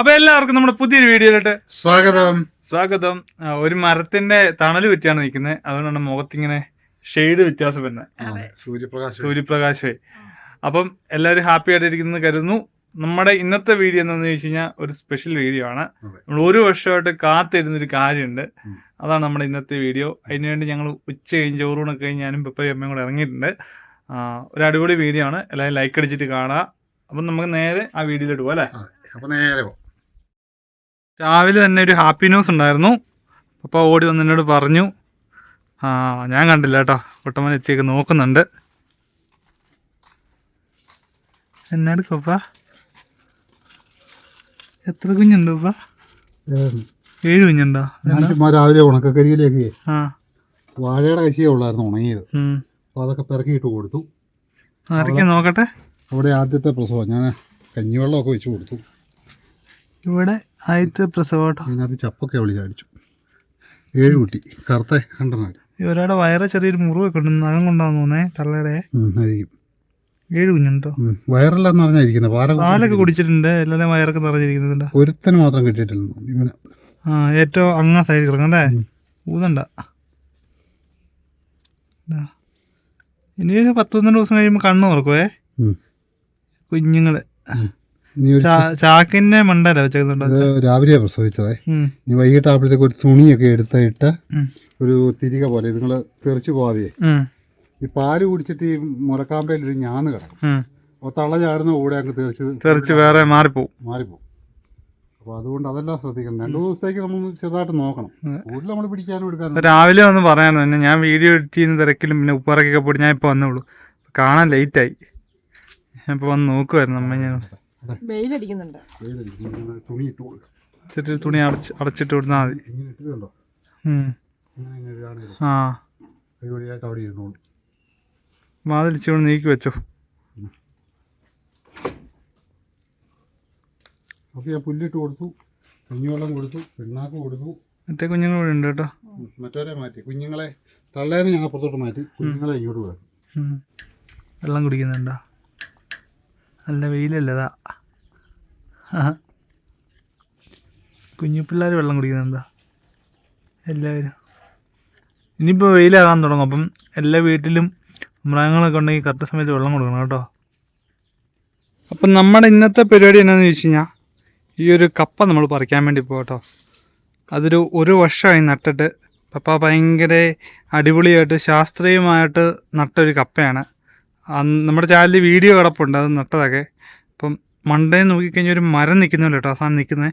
അപ്പൊ എല്ലാവർക്കും നമ്മുടെ പുതിയൊരു വീഡിയോയിലോട്ട് സ്വാഗതം. സ്വാഗതം. ഒരു മരത്തിന്റെ തണൽ പറ്റിയാണ് നിൽക്കുന്നത്. അതുകൊണ്ടാണ് മുഖത്തിങ്ങനെ ഷെയ്ഡ് വ്യത്യാസം വരുന്നത്. സൂര്യപ്രകാശ്. സൂര്യപ്രകാശം അപ്പം എല്ലാവരും ഹാപ്പി ആയിട്ടിരിക്കുന്നത് കരുതുന്നു. നമ്മുടെ ഇന്നത്തെ വീഡിയോ എന്താണെന്ന് ചോദിച്ചു കഴിഞ്ഞാൽ ഒരു സ്പെഷ്യൽ വീഡിയോ ആണ്. നമ്മൾ ഒരു വർഷമായിട്ട് കാത്തിരുന്നൊരു കാര്യമുണ്ട്. അതാണ് നമ്മുടെ ഇന്നത്തെ വീഡിയോ. അതിനുവേണ്ടി ഞങ്ങൾ ഉച്ച കഴിഞ്ഞ് ചോറൂണൊക്കെ കഴിഞ്ഞ് ഞാനും പെപ്പയും അമ്മയും കൂടെ ഇറങ്ങിയിട്ടുണ്ട്. ഒരു അടിപൊളി വീഡിയോ ആണ്. എല്ലാവരും ലൈക്ക് അടിച്ചിട്ട് കാണുക. അപ്പം നമുക്ക് നേരെ ആ വീഡിയോയിലോട്ട് പോകാം അല്ലേ? അപ്പം നേരെ പോ രാവിലെ തന്നെ ഒരു ഹാപ്പി ന്യൂസ് ഉണ്ടായിരുന്നു. പപ്പ ഓടി വന്ന് എന്നോട് പറഞ്ഞു ആ ഞാൻ കണ്ടില്ല കേട്ടോ. കുട്ടമ്മൻ എത്തിയൊക്കെ നോക്കുന്നുണ്ട്. എന്നെടുക്കപ്പ എത്ര കുഞ്ഞുണ്ട് ഉപ്പ? ഏഴ്. കുഞ്ഞുണ്ടോ? ചുമ്മാ രാവിലെ ഉണക്കക്കരിയിലേക്ക് ആ. വാഴയുടെ കശിയേ ഉള്ളായിരുന്നു ഉണങ്ങിയത്. ഉം. അപ്പൊ അതൊക്കെ പിറക്കിയിട്ട് കൊടുത്തു. ആരൊക്കെ നോക്കട്ടെ. അവിടെ ആദ്യത്തെ പ്രസവം. ഞാൻ കഞ്ഞിവെള്ളമൊക്കെ വെച്ച് കൊടുത്തു. ഇവിടെ ആദ്യത്തെ പ്രസവം കേട്ടോ അതിനകത്ത് ചപ്പൊക്കെ വിളിച്ചു ഏഴ് കുട്ടി കറുത്ത കണ്ടനാട് ഇവരുടെ വയറ് ചെറിയൊരു മുറിവൊക്കെ ഉണ്ട് നഖം കൊണ്ടാന്ന് തോന്നേ തള്ളയുടെ. ഏഴ് കുഞ്ഞുണ്ടോ? വയറെല്ലാം പാല പാലൊക്കെ കുടിച്ചിട്ടുണ്ട് എല്ലാവരും വയറൊക്കെ നിറഞ്ഞിരിക്കുന്നുണ്ട്. ഒരുത്തന് മാത്രം കിട്ടിയിട്ടില്ലെന്ന് ഇവന്. ആ ഏറ്റവും അങ്ങ സൈഡിൽ കിടക്കണ്ടേ? ഊതണ്ട. ഇനി ഒരു പത്ത് പന്ത്രണ്ട് ദിവസം കഴിയുമ്പോൾ കണ്ണ് തുറക്കുവേ. കുഞ്ഞുങ്ങൾ. ചാക്കിന്റെ മണ്ടല്ല വെച്ചേക്കുന്നുണ്ടോ? ഇത് രാവിലെ പ്രസവിച്ചതേ. ഇനി വൈകിട്ട് ആപ്പോഴത്തേക്ക് ഒരു തുണിയൊക്കെ എടുത്തിട്ട്. ഒരു തിരിക പോലെ നിങ്ങൾ തെറിച്ചു പോവാതെ ഈ പാൽ കുടിച്ചിട്ട് ഈ മുറക്കാമ്പയിൽ ഒരു ഞാന്ന് കിടക്കും. അപ്പൊ അപ്പോൾ തള്ള ചാടുന്ന കൂടെ അങ്ങ് തെറിച്ച് തെറിച്ച് വേറെ മാറിപ്പോവും. മാറിപ്പോവും. അപ്പോൾ അതുകൊണ്ട് അതെല്ലാം ശ്രദ്ധിക്കണം. രണ്ടു ദിവസത്തേക്ക് നമ്മൾ ചെറുതായിട്ട് നോക്കണം. കൂടുതൽ നമ്മൾ പിടിക്കാനും എടുക്കാനും രാവിലെ ഒന്ന് പറയാൻ തന്നെ ഞാൻ വീഡിയോ എഡിറ്റ് ചെയ്യുന്ന തിരക്കിലും പിന്നെ ഉപ്പറക്കൊക്കെ പോയി ഞാൻ ഇപ്പോൾ വന്നോളൂ കാണാൻ ലേറ്റായി ഞാൻ ഇപ്പോൾ വന്ന് നോക്കുമായിരുന്നു അമ്മ ഞാൻ വെയിലടിക്കുന്നുണ്ട്. തുണി ഇട്ട് അടച്ച് അടച്ചിട്ട് വിടുന്നാൽ മതി. ഇങ്ങനെ ആ. അടിപൊളിയായിട്ട് അവിടെ ഇരുന്നോളൂ വാതിലിച്ചുകൊണ്ട് നീക്കി വെച്ചോ. അപ്പോൾ ഞാൻ പുല്ലിട്ട് കൊടുത്തു. കഞ്ഞിവെള്ളം കൊടുത്തു. പിണ്ണാക്ക് കൊടുത്തു. മറ്റേ കുഞ്ഞുങ്ങൾ ഇവിടെ ഉണ്ട് കേട്ടോ. മറ്റവരെ മാറ്റി. കുഞ്ഞുങ്ങളെ തള്ളേന്ന് ഞങ്ങൾ പുറത്തോട്ട് മാറ്റി. കുഞ്ഞുങ്ങളെ ഇങ്ങോട്ട് ഉം. വെള്ളം കുടിക്കുന്നുണ്ടോ? നല്ല വെയിലല്ലതാ കുഞ്ഞു പിള്ളേർ വെള്ളം കുടിക്കുന്നുണ്ടോ? എല്ലാവരും. ഇനിയിപ്പോൾ വെയിലാകാൻ തുടങ്ങും. അപ്പം എല്ലാ വീട്ടിലും മൃഗങ്ങളൊക്കെ ഉണ്ടെങ്കിൽ കറക്റ്റ് സമയത്ത് വെള്ളം കൊടുക്കണം കേട്ടോ. അപ്പം നമ്മുടെ ഇന്നത്തെ പരിപാടി എന്നാന്ന് ചോദിച്ചു കഴിഞ്ഞാൽ ഈ ഒരു കപ്പ നമ്മൾ പറിക്കാൻ വേണ്ടി പോകട്ടോ അതൊരു ഒരു വർഷമായി നട്ടിട്ട് പപ്പ ഭയങ്കര അടിപൊളിയായിട്ട് ശാസ്ത്രീയമായിട്ട് നട്ടൊരു കപ്പയാണ്. നമ്മുടെ ചാനലിൽ വീഡിയോ കിടപ്പുണ്ട് അത് നട്ടതൊക്കെ. അപ്പം മണ്ടേ നോക്കിക്കഴിഞ്ഞാൽ ഒരു മരം നിൽക്കുന്നില്ല കേട്ടോ. ആ സാധനം നിൽക്കുന്നത്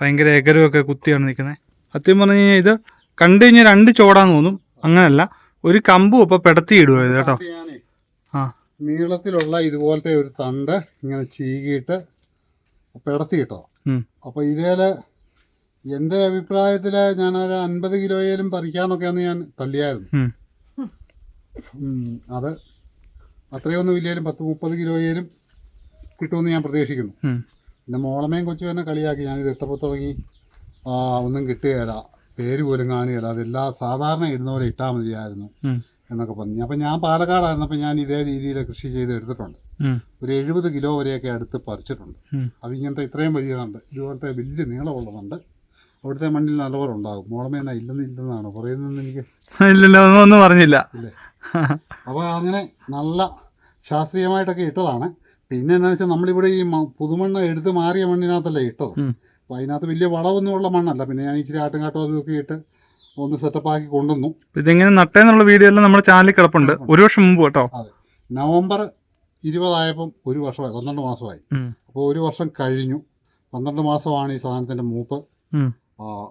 ഭയങ്കര എകരമൊക്കെ കുത്തിയാണ് നിൽക്കുന്നത് സത്യം പറഞ്ഞു കഴിഞ്ഞാൽ ഇത് കണ്ടു കഴിഞ്ഞാൽ രണ്ട് ചോടാന്ന് തോന്നും. അങ്ങനല്ല. ഒരു കമ്പും ഇപ്പം പെടത്തി ഇടുക ഇത് കേട്ടോ. ആ. നീളത്തിലുള്ള ഇതുപോലത്തെ ഒരു തണ്ട് ഇങ്ങനെ ചീകിയിട്ട് പെടത്തി കിട്ടോ. അപ്പോൾ ഇതേൽ എന്റെ അഭിപ്രായത്തിൽ ഒരു അൻപത് കിലോയിലും പറിക്കാന്നൊക്കെയാണ് ഞാൻ തള്ളിയായിരുന്നു. അത് അത്രയൊന്നും ഇല്ലേലും പത്ത് മുപ്പത് കിലോയിലും കിട്ടുമെന്ന് ഞാൻ പ്രതീക്ഷിക്കുന്നു. പിന്നെ മോളമേയും കൊച്ചു തന്നെ കളിയാക്കി. ഞാനിത് ഇട്ടപ്പോൾ തുടങ്ങി. ഒന്നും കിട്ടുകയില്ല. പേര് പോലും കാണുകയില്ല. അതെല്ലാം സാധാരണ ഇടുന്നവരെ ഇട്ടാൽ മതിയായിരുന്നു എന്നൊക്കെ പറഞ്ഞു. അപ്പം ഞാൻ പാലക്കാടായിരുന്നു പാലക്കാടായിരുന്നപ്പോൾ ഞാൻ ഇതേ രീതിയിൽ കൃഷി ചെയ്ത് എടുത്തിട്ടുണ്ട്. ഒരു എഴുപത് കിലോ വരെയൊക്കെ അടുത്ത് പറിച്ചിട്ടുണ്ട്. അതിങ്ങനത്തെ ഇത്രയും വലിയതുണ്ട് ഇതുപോലത്തെ വലിയ നീളമുള്ളതുണ്ട് അവിടുത്തെ മണ്ണിൽ നല്ലപോലെ ഉണ്ടാകും മോളമേന ഇല്ലെന്ന് ഇല്ലെന്നാണ് പറയുന്നതെന്ന് എനിക്ക് ഇല്ലല്ലോ ഒന്നും പറഞ്ഞില്ല. അപ്പോൾ അങ്ങനെ നല്ല ശാസ്ത്രീയമായിട്ടൊക്കെ ഇട്ടതാണ്. പിന്നെ എന്താണെന്ന് വെച്ചാൽ നമ്മളിവിടെ ഈ പുതുമണ്ണ എടുത്ത് മാറിയ മണ്ണിനകത്തല്ലേ ഇട്ടത്. അപ്പോൾ അതിനകത്ത് വലിയ വളമൊന്നുമുള്ള മണ്ണല്ല. പിന്നെ ഞാൻ ഇച്ചിരി ആട്ടുംകാട്ടും അതൊക്കെ ഇട്ട് ഒന്ന് സെറ്റപ്പ് സെറ്റപ്പാക്കി കൊണ്ടുവന്നു. ഇതെങ്ങനെ നട്ടേന്നുള്ള വീഡിയോ എല്ലാം നമ്മുടെ ചാനലിൽ കിടപ്പുണ്ട്. ഒരു വർഷം മുമ്പ് കേട്ടോ? അതെ. നവംബർ ഇരുപതായപ്പം ഒരു വർഷമായി. പന്ത്രണ്ട് മാസമായി. അപ്പോൾ ഒരു വർഷം കഴിഞ്ഞു. പന്ത്രണ്ട് മാസമാണ് ഈ സാധനത്തിന്റെ മൂപ്പ്.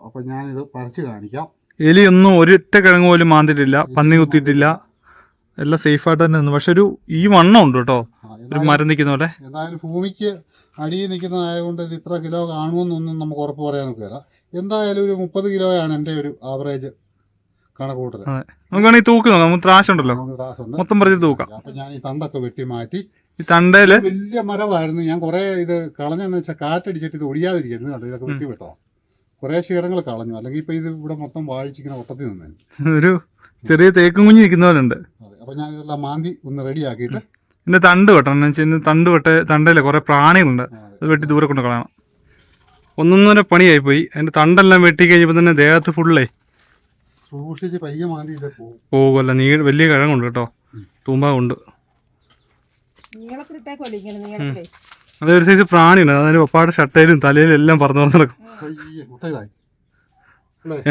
അപ്പോൾ ഞാനിത് പറിച്ച് കാണിക്കാം. എലിയൊന്നും ഒരൊറ്റ കിഴങ്ങ് പോലും മാന്തിട്ടില്ല പന്നി കുത്തിയിട്ടില്ല. എല്ലാം സേഫായിട്ട് തന്നെ നിന്നു. പക്ഷെ ഒരു ഈ വണ്ണം ഉണ്ട് കേട്ടോ. മരം നിൽക്കുന്ന പോലെ? എന്തായാലും ഭൂമിക്ക് അടിയിൽ നിൽക്കുന്നതായതുകൊണ്ട് ഇത് ഇത്ര കിലോ കാണുമെന്നൊന്നും നമുക്ക് ഉറപ്പ് പറയാൻ നോക്കില്ല എന്തായാലും ഒരു മുപ്പത് കിലോയാണ് എന്റെ ഒരു ആവറേജ് കണക്കൂട്ടൽ നമുക്ക് വേണമെങ്കിൽ തൂക്കി നോക്കാം. നമുക്ക് ത്രാശ് ഉണ്ടല്ലോ. നമുക്ക് ത്രാസുണ്ട് മൊത്തം പറിച്ച് തൂക്കാം. അപ്പം ഞാൻ ഈ തണ്ടൊക്കെ വെട്ടി മാറ്റി. ഈ തണ്ടയിൽ വലിയ മരമായിരുന്നു. ഞാൻ കുറേ ഇത് കളഞ്ഞെന്ന് വെച്ചാൽ കാറ്റടിച്ചിട്ട് ഇത് ഒഴിയാതിരിക്കുന്നു കണ്ടോ? ഇതൊക്കെ വെട്ടി വിട്ടോ. കുറേ ശീറങ്ങൾ കളഞ്ഞു. അല്ലെങ്കിൽ ഇപ്പം ഇത് ഇവിടെ മൊത്തം വാഴിച്ചിങ്ങനെ ഒട്ടത്തിൽ നിന്നു ഒരു ചെറിയ തേക്കും കുഞ്ഞ് നിൽക്കുന്ന പോലെ ഉണ്ട്. അതെ. അപ്പം ഞാൻ ഇതെല്ലാം മാന്തി ഒന്ന് റെഡിയാക്കിയിട്ട് ഇതിന്റെ തണ്ട് വെട്ടണം. എന്ന് വെച്ചാൽ തണ്ട് വെട്ട തണ്ടയിലെ കുറെ പ്രാണികളുണ്ട്. അത് വെട്ടി ദൂരെ കൊണ്ട് കളയണം. ഒന്നൊന്നര പണിയായി പോയി അതിന്റെ തണ്ടെല്ലാം വെട്ടി കഴിഞ്ഞപ്പോൾ തന്നെ ദേഹത്ത് ഫുള്ളേ സൂക്ഷിച്ച് പയ്യെ പോകുമല്ല നീ വലിയ കിഴങ്ങുണ്ട് കേട്ടോ. തൂമ്പ ഉണ്ട് നീളത്തിലിട്ടേക്കോല്ലേ ഇങ്ങനെ നീളത്തിലേ. അത് ഒരു സൈസ് പ്രാണിയുണ്ട് അതായത് പപ്പായുടെ ഷട്ടയിലും തലയിലും എല്ലാം പറന്ന് പറന്ന് നടക്കും.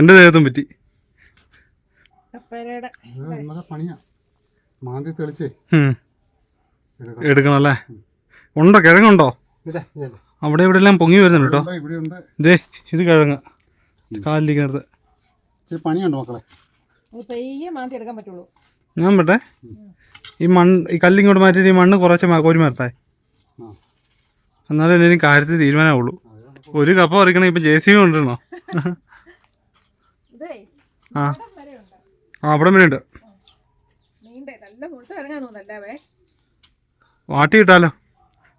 എന്റെ ദേഹത്തും പറ്റി. പണിയാ. മാന്തി തെളിച്ചേ. എടുക്കണം. അല്ലേ ഉണ്ടോ? കിഴങ്ങുണ്ടോ? ഇതാ. അവിടെ ഇവിടെ എല്ലാം പൊങ്ങി വരുന്നുണ്ട് കേട്ടോ. ഇവിടെ ഇവിടെ ഉണ്ട്. ദേ ഇത് കിഴങ്ങ്. കാലിലിരിക്കുന്നത്. ഇത് പണിയുണ്ട് മക്കളെ? ഞാൻ പറ്റേ? ഈ മണ്ണ് ഈ കല്ലിങ്ങോട്ട് മാറ്റിയിട്ട് ഈ മണ്ണ് കുറച്ച് കോരി മാറട്ടെ ആ. എന്നാലും എന്തെങ്കിലും കാര്യത്തിൽ തീരുമാനമാവുള്ളൂ ഒരു കപ്പ പറിക്കണേ ഇപ്പം ജെ സി ബി കൊണ്ടിരണോ ആ. അവിടെ വരെ ഉണ്ട് നീണ്ടേ നല്ല മുഴുത്ത ഇറങ്ങാൻ തോന്നല്ലേ വാട്ടിയിട്ടാലോ?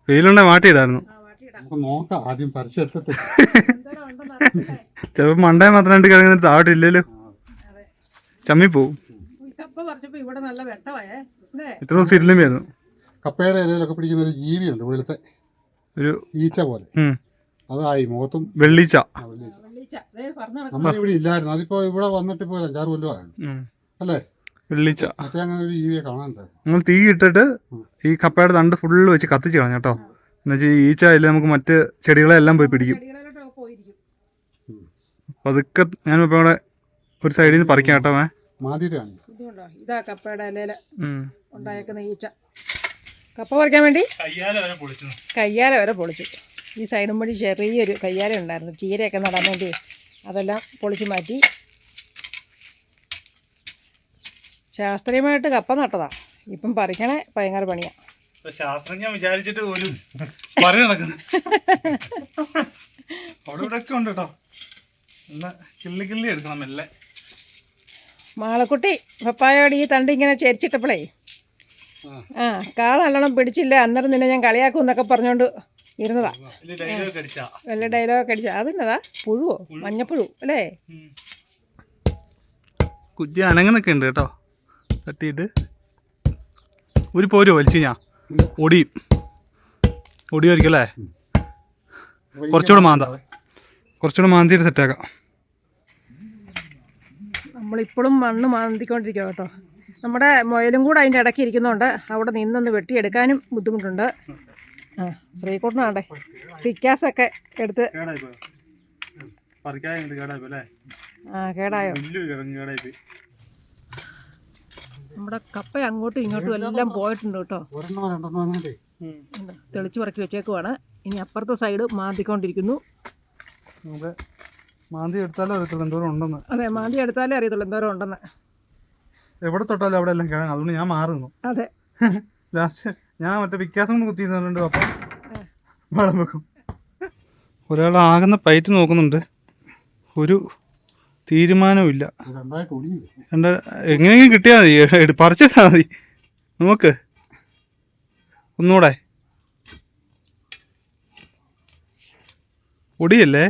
വെയിലുണ്ടെ വാട്ടിയിടായിരുന്നു. ആ വാട്ടിയിടാം. നമുക്ക് നോക്കാം ആദ്യം? ചിലപ്പോൾ മണ്ടേ മാത്രം രണ്ട് കിടങ്ങുന്ന താവട്ടില്ലല്ലോ അതെ. ചമ്മി പോവും ഈ കപ്പ പറിച്ചപ്പോ ഇവിടെ നല്ല വെട്ടമായേ അല്ലേ? ഇത്ര ദിവസം ഇരുളുമായിരുന്നു കപ്പയുടെ ഇലയിലൊക്കെ പിടിക്കുന്ന ഒരു ജീവിയുണ്ട് വെളുത്തെ. ഒരു ഈച്ച പോലെ. അതായി മുഖത്തും. വെള്ളിച്ച. നടക്കും. ഇവിടെ ഇല്ലായിരുന്നു. അതിപ്പോ ഇവിടെ വന്നിട്ട് ഇപ്പോൾ അഞ്ചാറ് കൊല്ലമാണ് അല്ലേ? വെള്ളിച്ച. നിങ്ങൾ തീ ഇട്ടിട്ട് ഈ കപ്പയുടെ തണ്ട് ഫുള്ള് വെച്ച് കത്തിച്ച് കളഞ്ഞു കേട്ടോ. എന്നുവെച്ചാൽ ഈ ഈച്ച അതിൽ നമുക്ക് മറ്റ് ചെടികളെല്ലാം പോയി പിടിക്കും. പതുക്കെ ഞാൻ ഇപ്പം ഇവിടെ ഒരു സൈഡിൽ നിന്ന് പറിക്കാം കേട്ടോ മേ ഇതാ കപ്പയുടെ ഇലയിൽ ഉണ്ടായേക്കുന്ന ഈച്ച. കപ്പ പറിക്കാൻ വേണ്ടി? കയ്യാല വരെ പൊളിച്ചു. കയ്യാല വരെ പൊളിച്ചു. ഈ സൈഡും വഴി ചെറിയൊരു കയ്യാല ഉണ്ടായിരുന്നു. ചീരയൊക്കെ നടാൻ വേണ്ടി അതെല്ലാം പൊളിച്ചു മാറ്റി ശാസ്ത്രീയമായിട്ട് കപ്പ നട്ടതാ. ഇപ്പം പറിക്കണേ ഭയങ്കര പണിയാ. ശാസ്ത്രജ്ഞ വിചാരിച്ചിട്ട് പോലും പറി നടക്കുന്നു. അവിടെ ഇവിടെ ഒക്കെ ഉണ്ട് കേട്ടോ കിള്ളി കിള്ളി എടുക്കണം മെല്ലെ. മാളക്കുട്ടി പപ്പായോട് ഈ തണ്ട് ഇങ്ങനെ ചരിച്ചിട്ടപ്പോഴേ ആ. കാ നല്ലോണം പിടിച്ചില്ല അന്നേരം നിന്നെ ഞാൻ കളിയാക്കും എന്നൊക്കെ പറഞ്ഞുകൊണ്ട് ഇരുന്നതാ. ഡയലോഗ് വല്ല ഡയലോഗൊക്കെ അടിച്ച. അതിന്നതാ പുഴുവോ? മഞ്ഞപ്പുഴു അല്ലേ? കുറ്റി അനങ്ങനൊക്കെ ഉണ്ട് കേട്ടോ തട്ടിയിട്ട് ഒരു പോരോ വലിച്ചു ഞാൻ. ഒടിയും ഒടിയായിരിക്കും അല്ലേ? കുറച്ചുകൂടെ മാന്ത. കുറച്ചുകൂടെ മാന്തിയിട്ട് സെറ്റാക്കാം. നമ്മളിപ്പോഴും മണ്ണ് മാന്തിക്കൊണ്ടിരിക്കുക കേട്ടോ. നമ്മുടെ മുയലും കൂടെ അതിന്റെ ഇടയ്ക്ക് ഇരിക്കുന്നുണ്ട്. അവിടെ നിന്നൊന്ന് വെട്ടിയെടുക്കാനും ബുദ്ധിമുട്ടുണ്ട്. ആ ശ്രീകുട്ടനാണ്ടേ പിക്കാസൊക്കെ എടുത്ത് ആ കേടായോ? നമ്മുടെ കപ്പ അങ്ങോട്ടും ഇങ്ങോട്ടും എല്ലാം പോയിട്ടുണ്ട് കേട്ടോ. തെളിച്ചു പറക്കി വെച്ചേക്കുവാണ്. ഇനി അപ്പുറത്തെ സൈഡ് മാന്തിക്കൊണ്ടിരിക്കുന്നു. നമുക്ക് മാന്തി എടുത്താലേ അറിയത്തുള്ളൂ എന്തോരം ഉണ്ടെന്ന്. അതെ മാന്തി എടുത്താലേ അറിയത്തുള്ളൂ എന്തോരം ഉണ്ടെന്ന്. എവിടെ തൊട്ടാലും അവിടെ എല്ലാം കിഴങ്ങ്. അതുകൊണ്ട് ഞാൻ മാറുന്നു. അതെ. ലാസ്റ്റ് ഞാൻ മറ്റേ വിക്കാസം കുത്തി തന്നിട്ടുണ്ട് അപ്പം വളം വെക്കും. ഒരാൾ ആകുന്ന പൈറ്റ് നോക്കുന്നുണ്ട്. ഒരു തീരുമാനമില്ല. എങ്ങനെയെങ്കിലും കിട്ടിയാൽ മതി. പറിച്ചിട്ടാ മതി. നമുക്ക് ഒന്നുകൂടെ ഒടിയല്ലേ?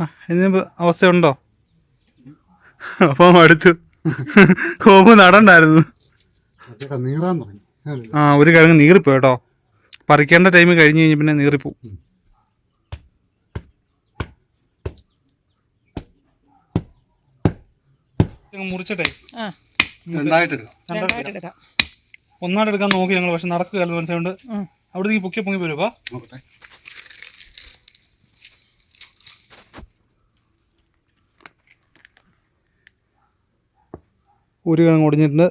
ആ ഇതിന് അവസ്ഥയുണ്ടോ? അപ്പം അടുത്തു കോമ്പ് നടണ്ടായിരുന്നു. ആ ഒരു കിഴങ്ങ് നീറിപ്പോ കേട്ടോ. പറിക്കേണ്ട ടൈം കഴിഞ്ഞ് കഴിഞ്ഞ് പിന്നെ നീറിപ്പോവും. മുറിച്ചിട്ടേ. രണ്ടായിട്ട് എടുക്കാം രണ്ടായിട്ട് എടുക്കാം ഒന്നാട് എടുക്കാൻ നോക്കി ഞങ്ങൾ പക്ഷെ നടക്കുകയല്ല മനസ്സിലുണ്ട്. അവിടെ നീ പൊക്കി പൊങ്ങി വരുവാ നോക്കട്ടെ. ഒരു കിഴങ്ങ് ഒടിഞ്ഞിട്ടുണ്ട്.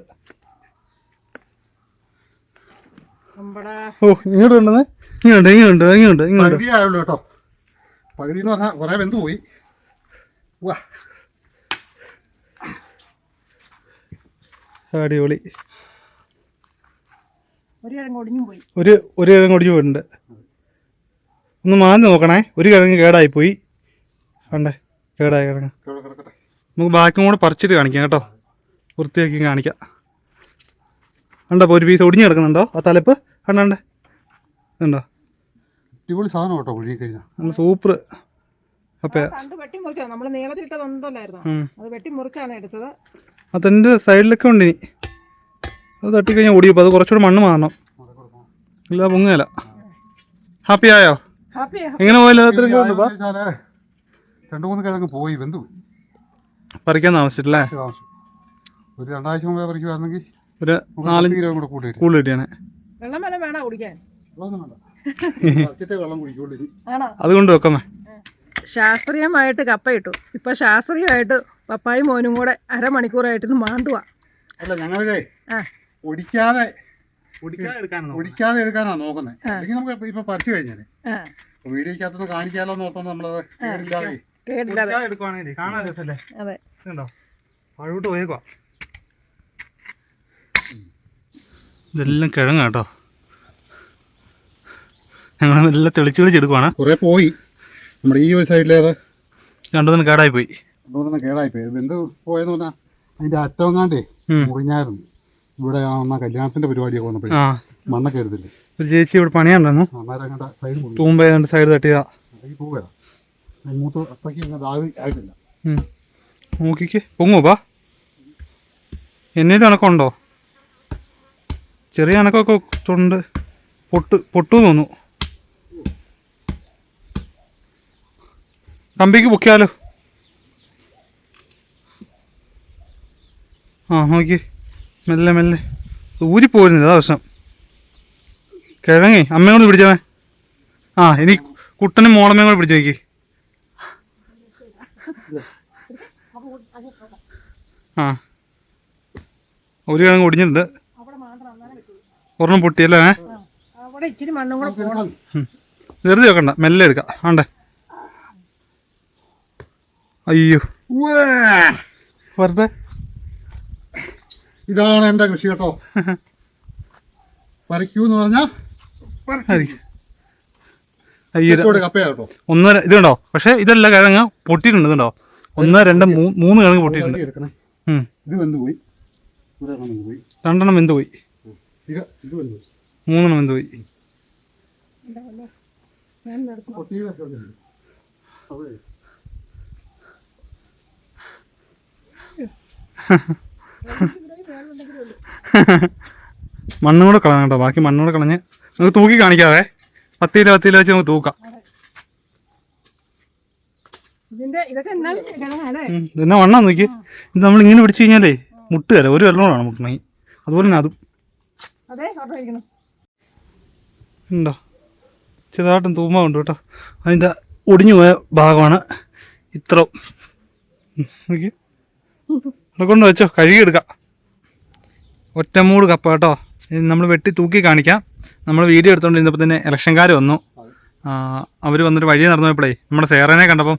ഓ ഇങ്ങോട്ട് ഉണ്ടെന്ന് ഇങ്ങോട്ട് ഇങ്ങോട്ട് ഇങ്ങോട്ട് ഇങ്ങോട്ട്. പകുതി ആയുള്ളൂ കേട്ടോ. പകുതി എന്ന് പറഞ്ഞാൽ കുറേ വെന്ത് പോയി വാ അടിപൊളി. ഒരു കിഴങ്ങ് ഒടിഞ്ഞും പോയി. ഒരു ഒരു കിഴങ്ങ് ഒടിഞ്ഞു പോയിട്ടുണ്ട്. ഒന്ന് മാന്തി നോക്കണേ. ഒരു കിഴങ്ങ് കേടായി പോയി കണ്ടേ കേടായ കിഴങ്ങ്. നമുക്ക് ബാക്കും കൂടെ പറിച്ചിട്ട് കാണിക്കാം കേട്ടോ. വൃത്തിയാക്കി കാണിക്കാം. ഉണ്ടോ അപ്പോൾ ഒരു പീസ് ഒടിഞ്ഞു കിടക്കുന്നുണ്ടോ? ആ തലപ്പ്? കണ്ടേ ഉണ്ടോ അടിപൊളി സാധനം കേട്ടോ ഒഴുകി കഴിഞ്ഞാൽ നല്ല സൂപ്പർ. അപ്പം കണ്ട് വെട്ടി മുറിച്ചത്. നമ്മൾ നീളത്തിലിട്ടത് ഒന്നല്ലായിരുന്നു അത് വെട്ടി മുറിച്ചാണ് എടുത്തത്. അതിന്റെ സൈഡിലൊക്കെ ഉണ്ട് ഇനി അത് തട്ടിക്കഴിഞ്ഞാൽ ഓടിയപ്പോൾ അത് കുറച്ചുകൂടെ മണ്ണ് മാറണം. ഇല്ല പൊങ്ങല ഹാപ്പി ആയോ? എങ്ങനെ പോയല്ലോ. വെച്ചാൽ മൂന്ന് കിഴങ്ങ് പോയി ബന്ധു പോയി. പറിക്കാൻ താമസിച്ചിട്ടില്ലേ? ഒരു രണ്ടാഴ്ച മുമ്പേ പറിക്കുവായിരുന്നെങ്കിൽ ഒരു നാലഞ്ച് കിലോ കൂടെ കൂടി കൂടുതൽ കിട്ടിയാണ്. വെള്ളം വല്ലതും വേണോ കുടിക്കാൻ? അതുകൊണ്ട് വെക്കമ്മേ. ശാസ്ത്രീയമായിട്ട് കപ്പ ഇട്ടു. ഇപ്പൊ ശാസ്ത്രീയമായിട്ട് പപ്പായും മോനും കൂടെ അരമണിക്കൂറായിട്ട് മാന്തുക അല്ല ഞങ്ങളിതേ ഒടിക്കാതെ എടുക്കാനോ ഒടിക്കാതെ എടുക്കാനാണ് നോക്കുന്നത് അല്ലെങ്കിൽ നമുക്ക് ഇപ്പൊ- പറിച്ചു കഴിഞ്ഞാൽ ആ. വീഡിയോക്കകത്തൊന്ന് കാണിക്കാലോ എന്ന് ഓർത്തോണ്ട് നമ്മളത് എടുക്കുവാണെങ്കിൽ കാണാൻ രസല്ലേ? അതെ. പഴോട്ട് ഇതെല്ലാം കിഴങ്ങാട്ടോ. ഞങ്ങൾ എല്ലാം തെളിച്ച് തെളിച്ചെടുക്കുവാണ് കുറെ പോയി. നമ്മുടെ ഈ ഒരു സൈഡിലേത് രണ്ടു കേടായി പോയി അതുപോലെ കേടായി പോയി എന്ത് പോയെന്ന് പറഞ്ഞാൽ അതിന്റെ അറ്റവങ്ങാണ്ടേ. മുറിഞ്ഞായിരുന്നു. ഇവിടെ ആ കല്യാണത്തിന്റെ പരിപാടിയൊക്കെ വന്നപ്പോഴേ മണ്ണൊക്കെ എടുത്തില്ലേ? ഒരു ചേച്ചി ഇവിടെ പണിയുണ്ടെന്നു തട്ടിയാ തൂമ്പ രണ്ട് സൈഡ് തട്ടിയതാ. അല്ലെങ്കിൽ പോവുക മൂത്ത് അത്രയ്ക്ക് ഇങ്ങനെ ആവി ആയിട്ടില്ല. നോക്കിക്ക്. പൊങ്ങോ പാ എന്നേലും അണക്കമുണ്ടോ? ചെറിയ അണക്കമൊക്കെ തൊണ്ട് പൊട്ട് പൊട്ടു തോന്നു കമ്പിക്ക് പൊക്കിയാലോ? ആ നോക്കി. മെല്ലെ മെല്ലെ. ഊരിപ്പോരുന്നില്ല അതാ പ്രശ്നം. കിഴങ്ങേ അമ്മയും കൂടി പിടിച്ചവേ ആ ഇനി കുട്ടനും മോളമ്മയും കൂടെ പിടിച്ചു നോക്കി ആ. ഒരു കിഴങ്ങ് ഒടിഞ്ഞിട്ടുണ്ട്. ഒരെണ്ണം പൊട്ടിയല്ലേ ഏ? അവിടെ ഇച്ചിരി മണ്ണും കൂടെ പോകണം വെറുതെ വെക്കണ്ട മെല്ലെ എടുക്കാം. ആണ്ടേ. അയ്യോ. വെറുതെ. ഇതാണ് എന്റെ കൃഷി കേട്ടോ. വരയ്ക്കൂ എന്ന് പറഞ്ഞാൽ ഒന്നര ഇതുണ്ടോ? പക്ഷേ ഇതല്ല കിഴങ്ങ് പൊട്ടിയിട്ടുണ്ട് ഇതുണ്ടോ? ഒന്ന് രണ്ട് മൂന്ന് കിഴങ്ങ് പൊട്ടിയിട്ടുണ്ട്. ഇത് വെന്ത് പോയി രണ്ടെണ്ണം വെന്ത് പോയി മൂന്നെണ്ണം വെന്ത്. പോയി ഹ. മണ്ണും കൂടെ കളയണം കേട്ടോ ബാക്കി മണ്ണും കൂടെ കളഞ്ഞ്. നമുക്ക് തൂക്കി കാണിക്കാവേ. പത്ത് കിലോ പത്ത് കിലോ വെച്ച് നമുക്ക് തൂക്കാം. ഉം. വണ്ണം നോക്കി. ഇത് നമ്മൾ ഇങ്ങനെ പിടിച്ചു കഴിഞ്ഞാലേ മുട്ടുകയല്ല ഒരു വെള്ളമാണ് മുട്ടണമെങ്കിൽ അതുപോലെ തന്നെ അതും. ഉണ്ടോ? ചെറുതായിട്ടും തൂമ്പ ഉണ്ട് കേട്ടോ. അതിന്റെ ഒടിഞ്ഞു പോയ ഭാഗമാണ് ഇത്ര കൊണ്ട് വെച്ചോ കഴുകിയെടുക്കാം. ഒറ്റമൂട് കപ്പ കേട്ടോ. നമ്മൾ വെട്ടി തൂക്കി കാണിക്കാം. നമ്മൾ വീഡിയോ എടുത്തുകൊണ്ടിരുന്നപ്പോൾ തന്നെ ഇലക്ഷൻകാർ വന്നു. അവർ വന്നിട്ട് വഴി നടന്നു പോയപ്പോഴേ നമ്മുടെ സേറനെ കണ്ടപ്പം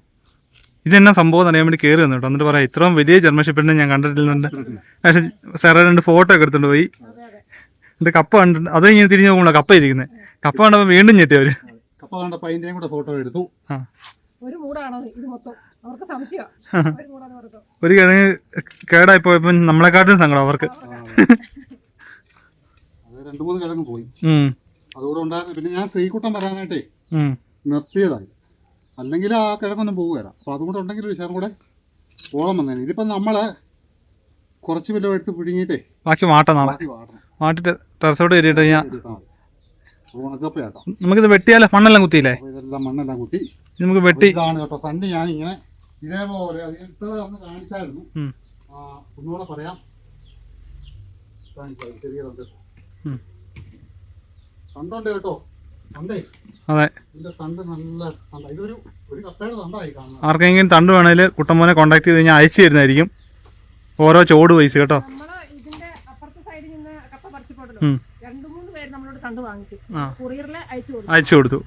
ഇതെന്നാ സംഭവം എന്ന് അറിയാൻ വേണ്ടി കയറി വന്നു കേട്ടോ. എന്നിട്ട് പറയാം ഇത്രയും വലിയ ജന്മഷിപ്പിനെ ഞാൻ കണ്ടിട്ടില്ലെന്നുണ്ട്. പക്ഷേ സാറേ രണ്ട് ഫോട്ടോ ഒക്കെ എടുത്തുകൊണ്ട് പോയി. എന്നിട്ട് കപ്പ കണ്ടിട്ട് അത് ഇങ്ങനെ തിരിഞ്ഞു നോക്കുമ്പോൾ കപ്പ ഇരിക്കുന്നത് കപ്പ കണ്ടപ്പോൾ വീണ്ടും ഞെട്ടി അവർ കപ്പ കണ്ടപ്പോൾ അതിന്റെയും കൂടെ ഫോട്ടോ എടുത്തു. ആ. ഒരു മൂടാണോ ഇത് മൊത്തം? അവർക്ക് സംശയമാണ് ഒരു കിഴങ്ങ് കേടായി പോയപ്പോൾ നമ്മളെക്കാട്ടും സങ്കടം അവർക്ക്. അത് രണ്ട് മൂന്ന് കിഴങ്ങ് പോയി. അതുകൂടെ ഉണ്ടായിരുന്നു പിന്നെ ഞാൻ ശ്രീകുട്ടം പറയാനായിട്ടേ ഉം. നിർത്തിയതായി. അല്ലെങ്കിൽ ആ കിഴങ്ങൊന്നും പോകുകയില്ല അപ്പോൾ അതുകൂടെ ഉണ്ടെങ്കിൽ ഒരു ശേഷം കൂടെ ഓളം വന്നേനെ. ഇതിപ്പം നമ്മൾ കുറച്ച് വല്ലതും എടുത്ത് പിഴുങ്ങിയിട്ടേ ബാക്കി മാട്ടാ നാളെ. ബാക്കി വാടണം വാട്ടിട്ട് ടെറസോട്ട് കയറിയിട്ട് അപ്പോൾ ഉണക്കപ്പയാട്ടോ നമുക്കിത് വെട്ടിയാലോ മണ്ണെല്ലാം കുത്തിയില്ലേ? ഇതെല്ലാം മണ്ണെല്ലാം കുത്തി. നമുക്ക് വെട്ടി ഇതാണ് കേട്ടോ. തണ്ട് ഞാൻ ഇങ്ങനെ ഇതേപോലെ ഇത്ര കാണിച്ചായിരുന്നു? ഒന്നുകൂടെ പറയാം. കാണിക്കാം ചെറിയ തണ്ട്. തണ്ടുണ്ട് കേട്ടോ. തണ്ടേ. അതെ. ഇതിന്റെ തണ്ട് നല്ല തണ്ട. ഇതൊരു ഒരു കപ്പയുടെ തണ്ടായി കാണുന്നത്. ആർക്കെങ്കിലും തണ്ട് വേണേൽ കുട്ടമോനെ കോണ്ടാക്ട് ചെയ്ത് കഴിഞ്ഞാൽ അയച്ചു തരുന്നതായിരിക്കും. ഓരോ ചോട് പൈസ കേട്ടോ. ഇതിന്റെ അപ്പുറത്തെ സൈഡിൽ നിന്ന് കപ്പ. രണ്ടു മൂന്ന് പേര് നമ്മളോട് തണ്ട് വാങ്ങിച്ചു കൊറിയറിൽ അയച്ചു കൊടുത്തു അയച്ചു കൊടുത്തു.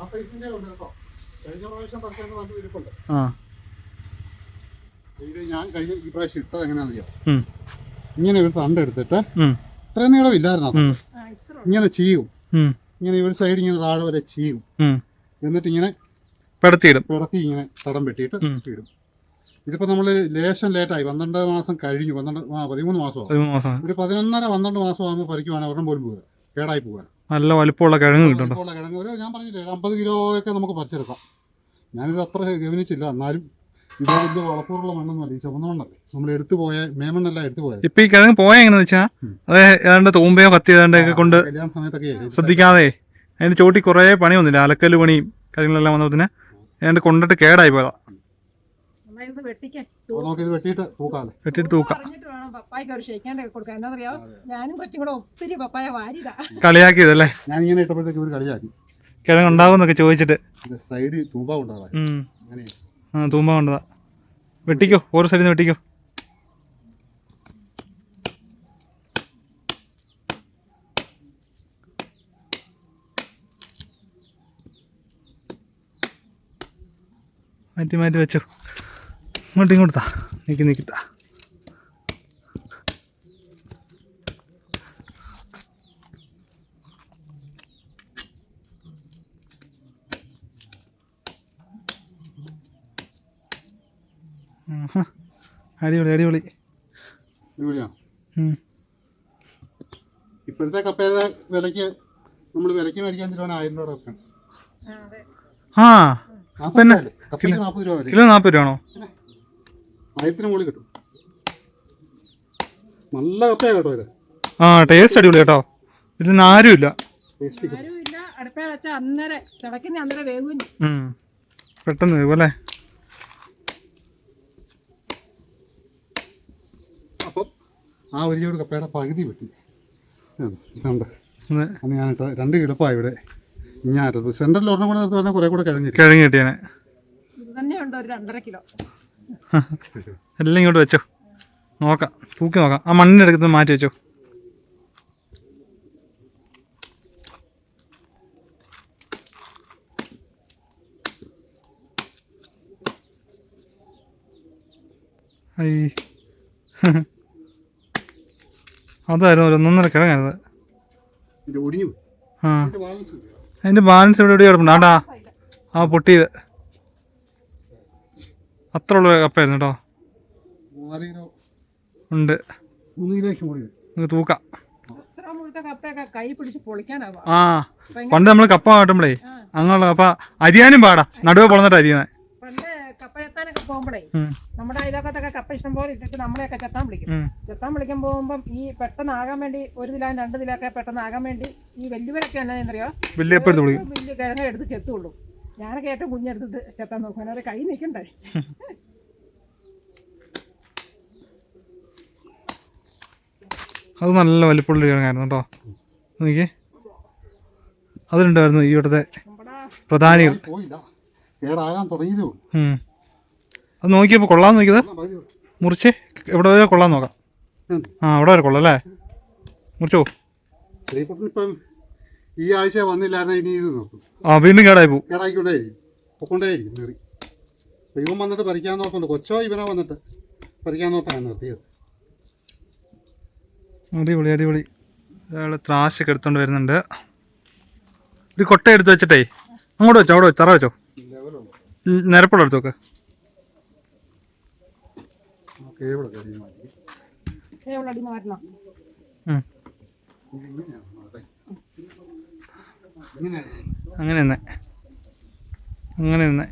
ആ സൈസിന്റെ ഉണ്ട് കേട്ടോ. കഴിഞ്ഞ പ്രാവശ്യം പറിച്ചതിന് നല്ല ഇരിപ്പുണ്ട് ആ. ഇത് ഞാൻ കഴിഞ്ഞ ഈ പ്രാവശ്യം ഇട്ടത് എങ്ങനെയാണെന്ന് ഉം, ഇങ്ങനെ ഒരു തണ്ട് എടുത്തിട്ട് ഉം, ഇത്രയും നീളം ഇല്ലായിരുന്നു? ഉം, ആ ഇത്ര ഇങ്ങനെ ചെയ്യും ഉം, ഇങ്ങനെ ഒരു സൈഡ് ഇങ്ങനെ താഴെ വരെ ചെയ്യും ഉം. എന്നിട്ട് ഇങ്ങനെ പെടുത്തിയിടും. പിടത്തി ഇങ്ങനെ തടം വെട്ടിയിട്ട് ഉം. ഇടും. ഇതിപ്പോ നമ്മൾ ലേശം ലേറ്റായി പന്ത്രണ്ട് മാസം കഴിഞ്ഞു. പന്ത്രണ്ട് ആ പതിമൂന്ന് മാസമാണ് പതിമൂന്ന് മാസം. ഒരു പതിനൊന്നര പന്ത്രണ്ട് മാസം ആകുമ്പോൾ പറിക്കുവാണെങ്കിൽ ഒരെണ്ണം പോലും പോകുക കേടായി പോകാൻ. നല്ല വലിപ്പമുള്ള കിഴങ്ങ് കിട്ടും കേട്ടോ ഉള്ള കിഴങ്ങ്. ഒരു ഞാൻ പറഞ്ഞില്ലേ ഒരു അമ്പത് കിലോ ഒക്കെ നമുക്ക് പറിച്ചെടുക്കാം. ഞാനിത് അത്ര ഗവനിച്ചില്ല. എന്നാലും ഇത് വലിയ വളപ്പൂറുള്ള മണ്ണൊന്നുമല്ല. ഈ ചുവന്ന മണ്ണല്ലേ? നമ്മൾ എടുത്തു പോയ മേമണ്ണെല്ലാം എടുത്തു പോയത്. ഇപ്പൊ ഈ കിഴങ്ങ് പോയ എങ്ങനെയാന്ന് വെച്ചാൽ അത് ഏതാണ്ട് തൂമ്പയോ കത്തി ഏതാണ്ടൊക്കെ കൊണ്ട് കല്യാണ സമയത്തൊക്കെ ശ്രദ്ധിക്കാതെ അതിന്റെ ചോട്ടി കുറേ പണി വന്നില്ല. അലക്കൽ പണിയും കാര്യങ്ങളെല്ലാം വന്നപ്പോൾ ഏതാണ്ട് കൊണ്ടിട്ട് കേടായി പോയതാ. വെട്ടിയിട്ട് തൂക്കാം പറഞ്ഞിട്ട് വേണം പപ്പായ്ക്ക് ഒരു ഷെയ്ക്കാണ്ടൊക്കെ കൊടുക്കാൻ. എന്താണെന്നറിയോ? ഞാനും കൊച്ചും കൂടെ ഒത്തിരി പപ്പായ വാരിതാ കളിയാക്കിയതല്ലേ? ഞാനിങ്ങനെ ഇങ്ങനെ ഇട്ടപ്പോഴത്തേക്ക് ഒരു കളിയാക്കി. കിഴങ്ങുണ്ടാകുമെന്നൊക്കെ ചോദിച്ചിട്ട്. സൈഡ് സൈഡിൽ തൂമ്പ ആ തൂമ്പ കൊണ്ടതാ. വെട്ടിക്കോ ഓരോ സൈഡിൽ നിന്ന് വെട്ടിക്കോ. മാറ്റി മാറ്റി വെച്ചോ. ഇങ്ങോട്ട് ഇങ്ങോട്ടാ നിൽക്കി നിൽക്കിട്ടാ അടിപൊളി അടിപൊളി. അടിപൊളിയാണ്. ഇപ്പോഴത്തെ കപ്പയുടെ വിലയ്ക്ക്? നമ്മൾ വിലയ്ക്ക് മേടിക്കാൻ തരുവാൻ ആയിരം രൂപ ആ അല്ലേ? കപ്പയ്ക്ക് നാൽപ്പത് രൂപ കിലോ രൂപയാണോ? ആയിരത്തിന് മുകളിൽ കിട്ടും. നല്ല കപ്പയാണ് കേട്ടോ ഇത്. ആ ടേസ്റ്റ് അടിപൊളി കേട്ടോ. ഇതിന് ആരുമില്ല പെട്ടെന്ന് കിട്ടും ആരുമില്ല അടുപ്പേ വെച്ചാൽ അന്നേരം തിളയ്ക്കുന്ന അന്നേരം വേഗം ഉം. പെട്ടെന്ന് ഇതുപോലെ അപ്പം ആ ഒരു കപ്പയുടെ പകുതി വെട്ടി. ഇതാണ്, ഇതുണ്ട്. അന്ന് അന്ന് ഇട്ട രണ്ട് കിടപ്പാണ് ഇവിടെ. ഇഞ്ഞാരത് സെന്ററിൽ ഒരെണ്ണം കൂടെ നിർത്തി പറഞ്ഞാൽ കുറേ കൂടെ കിഴങ്ങി കിഴങ്ങി കിട്ടിയാനെ തന്നെയുണ്ട് ഒരു രണ്ടര കിലോ. എല്ലാം ഇങ്ങോട്ട് വെച്ചോ. നോക്കാം. തൂക്കി നോക്കാം. ആ മണ്ണിനെടുക്കുന്നത് മാറ്റി വെച്ചോ. ഐ. അതായിരുന്നു ഒരു ഒന്നൊന്നര കിഴങ്ങായിരുന്നു ആ. അതിന്റെ ബാലൻസ് ഇല്ല? അതിന്റെ ബാലൻസ് ഇവിടെ എവിടെ കിടപ്പുണ്ട്. ആടാ ആ പൊട്ടിയത്. അത്ര ഉള്ള കപ്പായിരുന്നു കേട്ടോ. ഉണ്ട്. നമുക്ക് തൂക്കാം. ഇത്ര കൈ പിടിച്ച് പൊളിക്കാനാവാ ആ. പണ്ട് നമ്മൾ കപ്പ കാട്ടുമ്പോഴേ അങ്ങനെയുള്ള കപ്പ അരിയാനും പാടാ. നടുവ് പൊളന്നിട്ട് അരിയുന്നത് പോകുമ്പോഴേ നമ്മുടെ അയലോക്കത്തൊക്കെ കപ്പ ഇഷ്ടം പോലെ ഇട്ടിട്ട് നമ്മളെയൊക്കെ ചെത്താൻ വിളിക്കും. ചെത്താൻ വിളിക്കാൻ പോകുമ്പോൾ ഈ പെട്ടെന്ന് ആകാൻ വേണ്ടി ഒരു നില രണ്ട് നിലയൊക്കെ പെട്ടെന്ന് ആകാൻ വേണ്ടി ഈ വലിയവരൊക്കെ എന്നറിയോ വലിയ കിഴങ്ങ വിളിക്കും. വലിയ കിഴങ്ങ് എടുത്ത് ചെത്തുള്ളൂ. ഞാനൊക്കെ ഏറ്റവും കുഞ്ഞെടുത്തിട്ട് ചെത്താൻ നോക്കും. അവരെ കൈ നിൽക്കണ്ടേ? അത് നല്ല വലിപ്പമുള്ള കിഴങ്ങായിരുന്നു കേട്ടോ. എനിക്ക് അതിലുണ്ടായിരുന്നു ഈ ഇവിടുത്തെ പ്രധാനികൾ. പോയില്ല കേടാകാൻ തുടങ്ങിയതേ ഉള്ളൂ. ഉം. അത് നോക്കിയപ്പോൾ കൊള്ളാൻ നോക്കിയത്. മുറിച്ച് എവിടെ വരെ കൊള്ളാൻ നോക്കാം. ആ അവിടെ വരെ കൊള്ളാം അല്ലേ? മുറിച്ചോ ഇപ്പം ഈ ആഴ്ച വന്നില്ലായിരുന്നു ഇനി ഇത് നിർത്തും ആ വീണ്ടും കേടായി പോകും കേടായിക്കൊണ്ടേയിരിക്കും. പൊക്കൊണ്ടേയിരിക്കും നേറി ഇവൻ വന്നിട്ട് പറിക്കാൻ നോക്കുന്നുണ്ട്. കൊച്ചോ ഇവനോ വന്നിട്ട് പറിക്കാൻ നോക്കാണ് നിർത്തിയത്. അടിപൊളി അടിപൊളി. അയാൾ ത്രാശൊക്കെ എടുത്തോണ്ട് വരുന്നുണ്ട്. ഒരു കൊട്ട എടുത്ത് വെച്ചിട്ടേ. അങ്ങോട്ട് വെച്ചോ അവിടെ വെച്ചോ തറ വെച്ചോ. നിരപ്പുള്ള എടുത്ത് നോക്ക് കേബിളൊക്കെ മാറ്റി മാറ്റണം. ഇങ്ങനെയാണ്. അങ്ങനെ തന്നെ അങ്ങനെ തന്നെ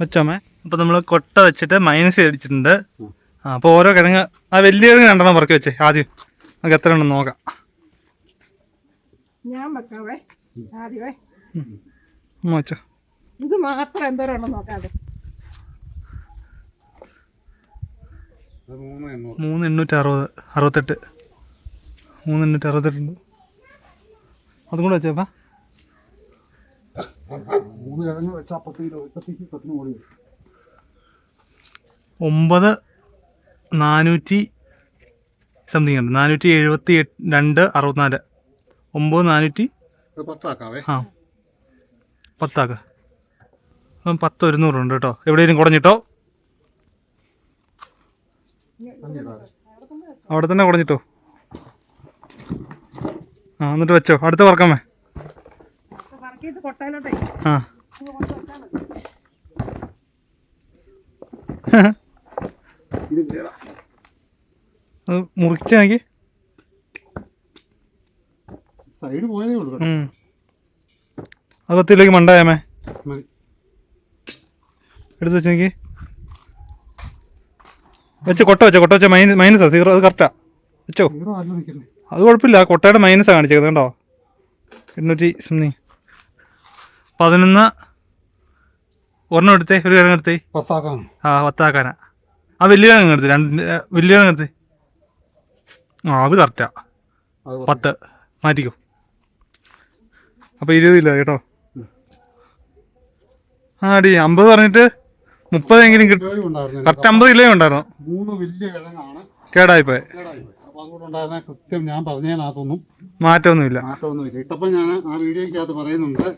വെച്ചോമേ അപ്പോൾ നമ്മൾ കൊട്ട വെച്ചിട്ട് മൈനസ് അടിച്ചിട്ടുണ്ട് ആ അപ്പോൾ ഓരോ കിഴങ്ങ് ആ വലിയ കിഴങ്ങ് രണ്ടെണ്ണം പറക്കി വെച്ചേ. ആദ്യം. നമുക്ക് എത്ര ഉണ്ടെന്ന് നോക്കാം. ഞാൻ വെക്കാവേ. ആദ്യമേ. വെച്ചോ. ഇത് മാത്രം എന്തോരം ഉണ്ടെന്ന് നോക്കാതെ. മൂന്ന് എണ്ണൂറ് മൂന്ന് എണ്ണൂറ്റി അറുപത് അറുപത്തെട്ട് മൂന്ന് എണ്ണൂറ്റി അറുപത്തെട്ടുണ്ട് അതും കൂടെ വെച്ചേപ്പാ. ഒമ്പത് നാനൂറ്റി സംതിങ് ഉണ്ട്. നാനൂറ്റി എഴുപത്തി എട്ട് രണ്ട് അറുപത്തിനാല്. ഒമ്പത് നാനൂറ്റി ആ. പത്താക്ക. അപ്പം പത്ത് ഒരുന്നൂറുണ്ട് കേട്ടോ. എവിടെയെങ്കിലും കുടഞ്ഞിട്ടോ? അവിടെ തന്നെ കുടഞ്ഞിട്ടോ? ആ എന്നിട്ട് വെച്ചോ. അടുത്ത പറക്കാമേ ആ. അത് മുറിച്ച് നോക്കി സൈഡ് പോയതേ ഉള്ളൂ കേട്ടോ. ഉം. അത് പത്തിലേക്ക് മണ്ടായമേ. എടുത്ത് വെച്ച് നോക്കി. വെച്ച് കൊട്ട വെച്ചോ കൊട്ട വെച്ച മൈനസ് മൈനസാ സീറോ അത് കറക്റ്റാ വെച്ചോ. അത് കുഴപ്പമില്ല കൊട്ടയുടെ മൈനസാണ് കാണിച്ചത് കേട്ടോ എണ്ണൂറ്റി സുന്നി പതിനൊന്ന്. ഒരെണ്ണം എടുത്തേ ഒരു കിഴങ്ങ് എടുത്തേ. ആ പത്താക്കാനാ. ആ വലിയ കിഴങ്ങ് എടുത്ത് രണ്ട് വലിയ കിഴങ്ങ് എടുത്ത്. ആ അത് കറക്റ്റാ പത്ത്. മാറ്റിക്കോ. അപ്പോൾ ഇരുപതില്ല കേട്ടോ. ആ അടി അമ്പത് പറഞ്ഞിട്ട് മുപ്പതെങ്കിലും കറക്റ്റ് അമ്പത് കിലോ ഉണ്ടായിരുന്നു. മൂന്ന് വലിയ കിഴങ്ങാണ്. കേടായിപ്പോയി. കൃത്യം ഞാൻ പറഞ്ഞതിനകത്തൊന്നും മാറ്റമൊന്നുമില്ല. മാറ്റമൊന്നുമില്ല. ഇട്ടപ്പം ഞാൻ ആ വീഡിയോയ്ക്കകത്ത് പറയുന്നുണ്ട്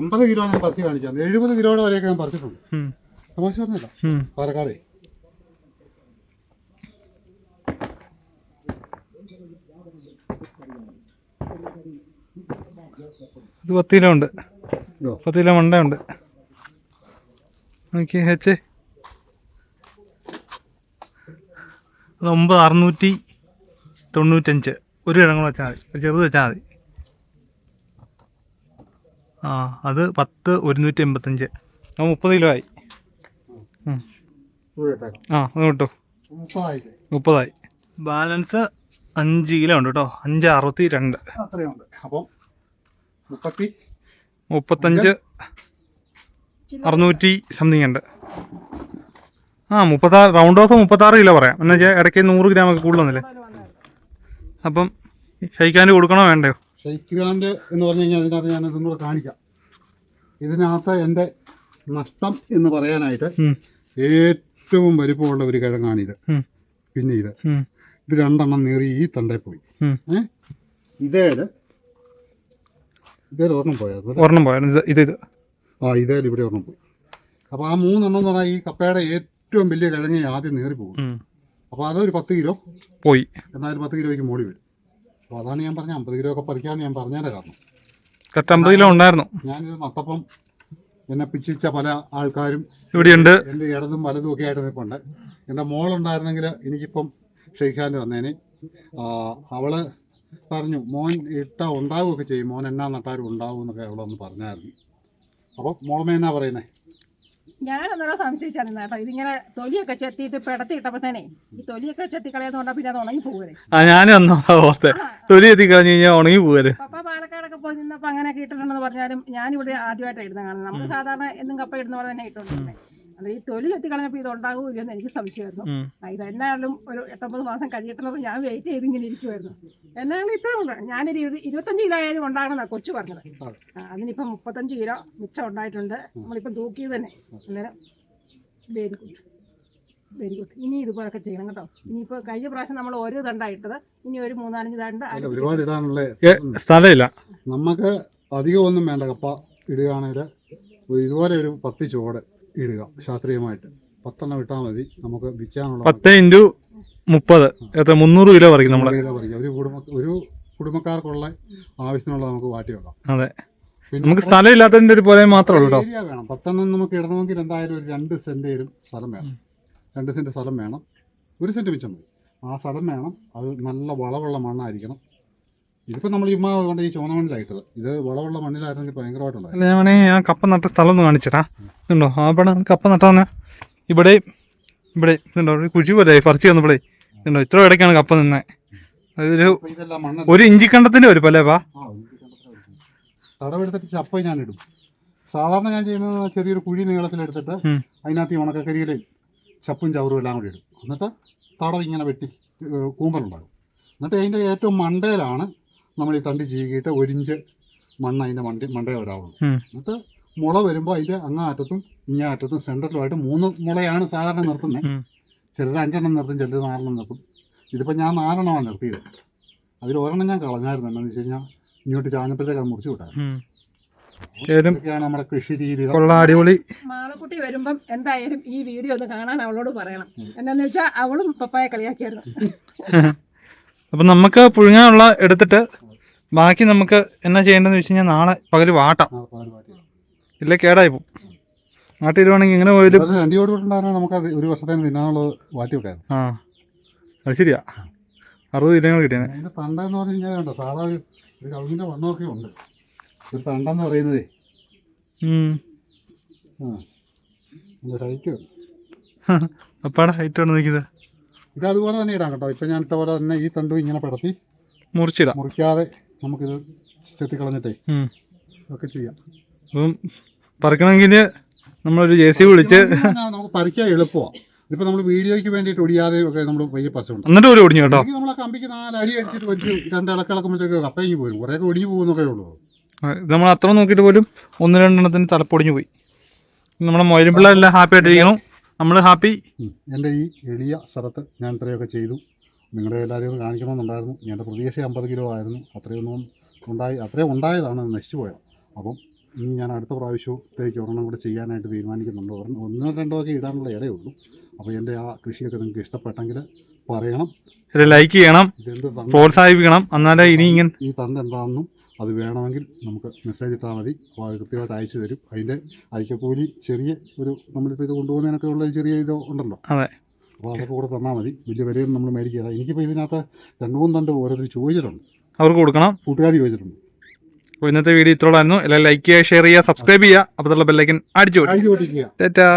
അമ്പത് കിലോ ഞാൻ പറിച്ച് കാണിക്കാം. എഴുപത് കിലോയുടെ വരെയൊക്കെ ഞാൻ പറിച്ചിട്ടുണ്ട്. തമാശ പറഞ്ഞില്ല. പാലക്കാടേ. ഇത് പത്ത് കിലോ ഉണ്ട്. പത്ത് കിലോ മണ്ട ഉണ്ട് നോക്കി ഹെച്ച്. അത് ഒമ്പത് അറുന്നൂറ്റി തൊണ്ണൂറ്റഞ്ച്. ഒരു കിഴങ്ങ് വെച്ചാൽ മതി. ഒരു ചെറുത് വെച്ചാൽ മതി. ആ അത് പത്ത് ഒരുന്നൂറ്റി എൺപത്തഞ്ച്. അത് മുപ്പത് കിലോ ആയി. ആ അത് കിട്ടോ. മുപ്പതായി. ബാലൻസ് അഞ്ച് കിലോ ഉണ്ട് കേട്ടോ. അഞ്ച് അറുപത്തി രണ്ട്. മുപ്പത്തഞ്ച് അറുന്നൂറ്റി സംതിങ് ഉണ്ട്. ആ മുപ്പത്താറ് റൗണ്ട് ഓഫ് മുപ്പത്താറ് കിലോ പറയാം. എന്ന് വെച്ചാൽ ഇടയ്ക്ക് നൂറ് ഗ്രാം ഒക്കെ കൂടുതലൊന്നുമില്ലേ അപ്പം ഷെയ്ക്കാന്റെ കൊടുക്കണോ വേണ്ടയോ? ഷെയ്ഖാന്റെ എന്ന് പറഞ്ഞു കഴിഞ്ഞാൽ അതിനകത്ത് ഞാൻ ഇതും കൂടെ കാണിക്കാം. ഇതിനകത്ത് എന്റെ നഷ്ടം എന്ന് പറയാനായിട്ട് ഏറ്റവും വലിപ്പമുള്ള ഒരു കിഴങ്ങാണിത്. ഇത് പിന്നെ ഇത്. ഇത് രണ്ടെണ്ണം നേറി ഈ തണ്ടേ പോയി. ഏഹ് ഇതേ ഇതേൽ ഇതേൽ ഒരെണ്ണം പോയത് ഒരെണ്ണം പോയായിരുന്നു ഇത് ഇത് ഇത്. ആ ഇതേൽ ഇവിടെ ഒരെണ്ണം പോയി. അപ്പോൾ ആ മൂന്നെണ്ണം എന്ന് പറഞ്ഞാൽ ഈ കപ്പയുടെ ഏറ്റവും വലിയ കിഴങ്ങി ആദ്യം നേറി പോകും. അപ്പോൾ അതൊരു പത്ത് കിലോ പോയി. എന്നാലും പത്ത് കിലോയ്ക്ക് മോടി വരും. അപ്പോൾ അതാണ് ഞാൻ പറഞ്ഞത്. അമ്പത് കിലോ ഒക്കെ പറിക്കാമെന്ന് ഞാൻ പറഞ്ഞതിന്റെ കാരണം. കറക്റ്റ് അമ്പത് കിലോ ഉണ്ടായിരുന്നു. ഞാനിത് നട്ടപ്പം എന്നെ പിച്ചിച്ച പല ആൾക്കാരും ഇവിടെയുണ്ട്. എന്റെ ഇടതും വലതും ഒക്കെ ആയിട്ട് നിൽപ്പുണ്ട് എന്റെ മോളുണ്ടായിരുന്നെങ്കിൽ എനിക്കിപ്പം ഷെയ്ഖാന്റെ വന്നേനെ. അവൾ പറഞ്ഞു മോൻ ഇട്ട ഉണ്ടാവുകയൊക്കെ ചെയ്യും. മോൻ എന്നാ നട്ടാലും ഉണ്ടാവും എന്നൊക്കെ അവളൊന്ന് പറഞ്ഞായിരുന്നു. അപ്പം മോളമ്മ എന്നാ പറയുന്നേ? ഞാൻ അന്നേരം സംശയിച്ചാണ് കേട്ടോ. ഇതിങ്ങനെ തൊലിയൊക്കെ ചെത്തിയിട്ട് പിടത്തി തന്നെ ഈ തൊലിയൊക്കെ ചെത്തി കളയുന്നതുകൊണ്ട് പിന്നെ അത് ഉണങ്ങി പോകുവരെ ആ ഞാനും ഓർത്തെ. തൊലി എത്തി കളഞ്ഞു കഴിഞ്ഞാൽ ഉണങ്ങി പോകൽ പപ്പ പാലക്കാടൊക്കെ പോയി നിന്നപ്പോൾ അങ്ങനെ ഇട്ടിട്ടുണ്ടെന്ന് പറഞ്ഞാലും ഞാനിവിടെ ആദ്യമായിട്ട് ഇടുന്നത് കാണുന്നത്. നമ്മൾ സാധാരണ എന്നും കപ്പ ഇടുന്ന പോലെ തന്നെ ഇട്ടുകൊണ്ടിരുന്നത് അത് ഈ തൊലി എത്തിക്കളഞ്ഞപ്പോൾ കളഞ്ഞപ്പോൾ ഇത് ഉണ്ടാകുമല്ലോ എനിക്ക് സംശയമായിരുന്നു. ഇത് എന്നാലും ഒരു എട്ടൊമ്പത് മാസം കഴിയട്ടുള്ളത് ഞാൻ വെയിറ്റ് ചെയ്ത് ഇങ്ങനെ ഇരിക്കുമായിരുന്നു എന്നാലും ഇത്രയും ഉണ്ട് ഞാനൊരു ഇരുപത് ഇരുപത്തഞ്ച് കിലോ ആയാലും ഉണ്ടാകണമെന്നാണ് കൊച്ചു പറഞ്ഞത്. അതിനിപ്പം മുപ്പത്തഞ്ച് കിലോ മിച്ചം ഉണ്ടായിട്ടുണ്ട്. നമ്മളിപ്പം തൂക്കിയത് തന്നെ. അന്നേരം വെരി ഗുഡ് വെരി ഗുഡ് ഇനി ഇതുപോലൊക്കെ ചെയ്യണം കേട്ടോ. ഇനിയിപ്പോൾ കഴിഞ്ഞ പ്രാവശ്യം നമ്മൾ ഓരോ ദണ്ടായിട്ടത് ഇനി ഒരു മൂന്നാലഞ്ച് ദണ്ട് ഒരുപാട് ഇടാനുള്ള സ്ഥലമില്ല. നമുക്ക് അധികം ഒന്നും വേണ്ട. കപ്പ ഇടുകയാണെങ്കിൽ ഇതുപോലെ ഒരു പത്ത് ചോട്. ഇടുക ശാസ്ത്രീയമായിട്ട്. പത്തെണ്ണം ഇട്ടാൽ മതി. നമുക്ക് വിൽക്കാനുള്ള പത്ത് ഇന്റു മുപ്പത്. എത്ര? മുന്നൂറ് കിലോ പറിക്കും നമ്മൾ കിലോ പറിക്കും. ഒരു കുടുംബ ഒരു കുടുംബക്കാർക്കുള്ള ആവശ്യത്തിനുള്ള നമുക്ക് വാട്ടി വെക്കാം. അതെ. നമുക്ക് സ്ഥലം ഇല്ലാത്തതിന്റെ ഒരു പോലെ മാത്രമേ ഉള്ളൂ കേട്ടോ. ഏരിയ വേണം. പത്തെണ്ണം നമുക്ക് ഇടണമെങ്കിൽ എന്തായാലും ഒരു രണ്ട് സെന്റേലും സ്ഥലം വേണം. രണ്ട് സെന്റ് സ്ഥലം വേണം. ഒരു സെന്റ് മിച്ചം മതി. ആ സ്ഥലം വേണം. അത് നല്ല വളവുള്ള മണ്ണായിരിക്കണം. ഇതിപ്പോൾ നമ്മൾ ചുമ്മാ കൊണ്ട് ഈ ചുവന്ന മണ്ണിലായിട്ടത് ഇത് വളവുള്ള മണ്ണിലായിരുന്നെങ്കിൽ ഭയങ്കരമായിട്ടുണ്ടായി അല്ല ഞാൻ വേണേ ആ കപ്പ നട്ട സ്ഥലം ഒന്ന് കാണിച്ചിട്ടാ ആ അവിടെ കപ്പ നട്ടാന്ന് ഇവിടെ ഇവിടെ ഇതുണ്ടോ? ഒരു കുഴി പോലെ പറിച്ച് ഇവിടെ ഇതുണ്ടോ? ഇത്ര ഇടയ്ക്കാണ് കപ്പ നിന്നെ. അതൊരു ഒരു ഇതെല്ലാം മണ്ണ് ഒരു ഇഞ്ചി കണ്ടത്തിന്റെ ഒരു അല്ലേ പാ ആ ഇത് കണ്ടത്തിലാണ് ഇരിക്കുന്നത്. തടവെടുത്തിട്ട് ചപ്പ ഞാൻ ഇടും. സാധാരണ ഞാൻ ചെയ്യുന്നത് ചെറിയൊരു കുഴി നീളത്തിലെടുത്തിട്ട് എടുത്തിട്ട് അതിനകത്ത് ഈ ഉണക്കക്കരിയിലും ചപ്പും ചവറും എല്ലാം കൂടി ഇടും. എന്നിട്ട് തടവ് ഇങ്ങനെ വെട്ടി കൂമ്പലുണ്ടാകും എന്നിട്ട് അതിന്റെ ഏറ്റവും മണ്ടയിലാണ് നമ്മൾ ഈ തണ്ടി ചീകിയിട്ട് ഒരിഞ്ച് മണ്ണ് അതിന്റെ മണ്ടി മണ്ടേ വരാവുള്ളൂ. എന്നിട്ട് മുള വരുമ്പോൾ അതിന്റെ അങ്ങാറ്റത്തും ഇങ്ങേ അറ്റത്തും സെന്ററിലുമായിട്ട് മൂന്ന് മുളയാണ് സാധാരണ നിർത്തുന്നത്. ചിലർ അഞ്ചെണ്ണം നിർത്തും ചിലർ നാലെണ്ണം നിർത്തും. ഇതിപ്പോൾ ഞാൻ നാലെണ്ണമാണ് നിർത്തിയത്. അതിൽ ഒരെണ്ണം ഞാൻ കളഞ്ഞായിരുന്നു. എന്താണെന്ന് വെച്ച് കഴിഞ്ഞാൽ ഇങ്ങോട്ട് ചാഞ്ഞപ്പോഴത്തേക്ക് അത് മുറിച്ചു വിട്ടായിരുന്നു. നമ്മുടെ കൃഷി രീതികൾ. അടിപൊളി. മാളക്കുട്ടി വരുമ്പം എന്തായാലും ഈ വീഡിയോ ഒന്ന് കാണാൻ അവളോട് പറയണം. എന്നാന്ന് വെച്ചാൽ അവളും പപ്പായ കളിയാക്കിയായിരുന്നു. അപ്പം നമുക്ക് പുഴുങ്ങാനുള്ള എടുത്തിട്ട് ബാക്കി നമുക്ക് എന്നാ ചെയ്യേണ്ടതെന്ന് വെച്ച് കഴിഞ്ഞാൽ നാളെ പകൽ വാട്ടാം. ഇല്ല കേടായി പോകും നാട്ടിൽ വരുവാണെങ്കിൽ ഇങ്ങനെ പോയാലും രണ്ടിയോട് നമുക്ക് ഒരു വർഷത്തെ തിന്നാനുള്ളത് വാട്ടി വെക്കാം ആ അത് ശരിയാ. അറുപത് കിലോ കിട്ടിയാണ് അതിന്റെ തണ്ടെന്ന് പറഞ്ഞു കഴിഞ്ഞാൽ കണ്ടോ സാധാ ഒരു ഒരു കവിങ്ങിന്റെ വണ്ണമൊക്കെ ഉണ്ട്. ഒരു തണ്ടെന്ന് പറയുന്നതേ. ആ ഹൈറ്റ് അപ്പാടെ ഹൈറ്റ് ആണ് നിൽക്കുന്നത് ഇത് അതുപോലെ തന്നെ ഇടാം കേട്ടോ. ഇപ്പം ഞാൻ ഇട്ട പോലെ തന്നെ ഈ തണ്ടും ഇങ്ങനെ പടത്തി മുറിച്ചിടാം. മുറിക്കാതെ നമുക്കിത് ചെത്തി കളഞ്ഞിട്ടേ ഉം. ഒക്കെ ചെയ്യാം. അപ്പം പറിക്കണമെങ്കിൽ നമ്മളൊരു ജെ സി വിളിച്ച് നമുക്ക് പറിക്കാൻ എളുപ്പമാണ് ഇപ്പൊ നമ്മൾ വീഡിയോയ്ക്ക് വേണ്ടിയിട്ട് ഒടിയാതെ ഒക്കെ നമ്മൾ പയ്യെ പറിച്ചുണ്ട് എന്നിട്ട് ഒരു ഒടിഞ്ഞു കേട്ടോ. നമ്മളെ നമ്മൾ കമ്പിക്ക് നാലടി അടി അടിച്ചിട്ട് വലിച്ച് രണ്ട് ഇളക്കിളക്കുമ്പോഴത്തേക്ക് കപ്പയും പോരും. കുറേയൊക്കെ ഒടിഞ്ഞു പോകുന്നൊക്കെ ഉള്ളൂ. നമ്മൾ അത്ര നോക്കിയിട്ട് പോലും ഒന്ന് രണ്ടെണ്ണത്തിന് തലപ്പൊടിഞ്ഞു പോയി. നമ്മുടെ മൊയിലും പിള്ളേരെല്ലാം ഹാപ്പി ആയിട്ടിരിക്കണം. നമ്മൾ ഹാപ്പി. എന്റെ ഈ എളിയ സ്ഥലത്ത് ഞാൻ ഇത്രയൊക്കെ ചെയ്തു. നിങ്ങളുടെ എല്ലാവരെയും ഒന്ന് കാണിക്കണമെന്നുണ്ടായിരുന്നു. എന്റെ പ്രതീക്ഷ അമ്പത് കിലോ ആയിരുന്നു. അത്രയൊന്നും ഉണ്ടായി അത്രയും ഉണ്ടായതാണ് നശിച്ചു പോയത്. അപ്പം ഇനി ഞാൻ അടുത്ത പ്രാവശ്യത്തേക്ക് ഒരെണ്ണം കൂടെ ചെയ്യാനായിട്ട് തീരുമാനിക്കുന്നുണ്ട്. ഒരെണ്ണം ഒന്നോ രണ്ടോ ഒക്കെ ഇടാനുള്ള ഇടയുള്ളൂ അപ്പോൾ എന്റെ ആ കൃഷിയൊക്കെ നിങ്ങൾക്ക് ഇഷ്ടപ്പെട്ടെങ്കിൽ പറയണം. ലൈക്ക് ചെയ്യണം. പ്രോത്സാഹിപ്പിക്കണം. എന്നാലേ ഇനി ഇങ്ങനെ ഈ തണ്ട് എന്താണെന്നും അത് വേണമെങ്കിൽ നമുക്ക് മെസ്സേജ് ഇട്ടാൽ മതി. അപ്പോൾ അത് കൃത്യമായിട്ട് അയച്ചു തരും. അതിന്റെ അയക്കക്കൂലി ചെറിയ ഒരു നമ്മളിപ്പോൾ ഇത് കൊണ്ടുപോകുന്നതിനൊക്കെ ഉള്ള ഒരു ചെറിയ ഇത് ഉണ്ടല്ലോ. അതെ. അപ്പോൾ അതൊക്കെ കൂടെ തന്നാൽ മതി. വലിയ വിലയൊന്നും നമ്മൾ മേടിക്കുക എനിക്കിപ്പോൾ ഇതിനകത്ത് രണ്ട് മൂന്ന് തണ്ട് ഓരോരുത്തർ ചോദിച്ചിട്ടുണ്ട്. അവർക്ക് കൊടുക്കണം. കൂട്ടുകാർ ചോദിച്ചിട്ടുണ്ട്. അപ്പോൾ ഇന്നത്തെ വീഡിയോ ഇത്രയുള്ളായിരുന്നു. എല്ലാം ലൈക്ക് ചെയ്യുക ഷെയർ ചെയ്യുക സബ്സ്ക്രൈബ് ചെയ്യുക. അപ്പോൾ ബെല്ലൈക്കൻ അടിച്ചു അടിച്ചു പൊട്ടിക്കുക.